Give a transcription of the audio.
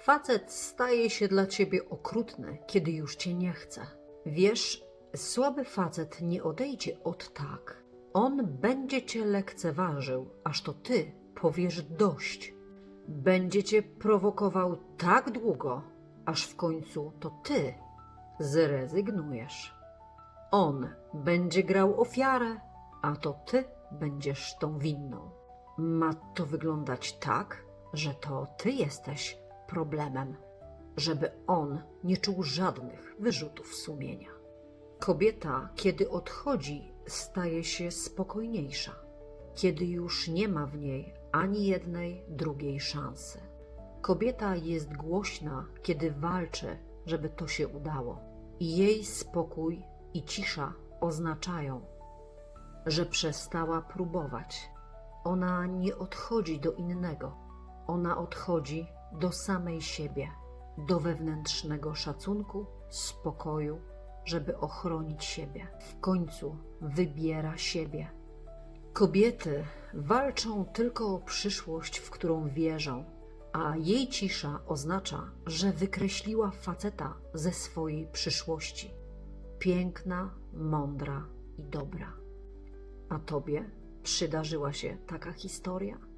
Facet staje się dla ciebie okrutny, kiedy już cię nie chce. Wiesz, słaby facet nie odejdzie od tak. On będzie cię lekceważył, aż to ty powiesz dość. Będzie cię prowokował tak długo, aż w końcu to ty zrezygnujesz. On będzie grał ofiarę, a to ty będziesz tą winną. Ma to wyglądać tak, że to ty jesteś problemem, żeby on nie czuł żadnych wyrzutów sumienia. Kobieta, kiedy odchodzi, staje się spokojniejsza, kiedy już nie ma w niej ani jednej drugiej szansy. Kobieta jest głośna, kiedy walczy, żeby to się udało. Jej spokój i cisza oznaczają, że przestała próbować. Ona nie odchodzi do innego, ona odchodzi do samej siebie, do wewnętrznego szacunku, spokoju, żeby ochronić siebie. W końcu wybiera siebie. Kobiety walczą tylko o przyszłość, w którą wierzą, a jej cisza oznacza, że wykreśliła faceta ze swojej przyszłości. Piękna, mądra i dobra. A tobie przydarzyła się taka historia?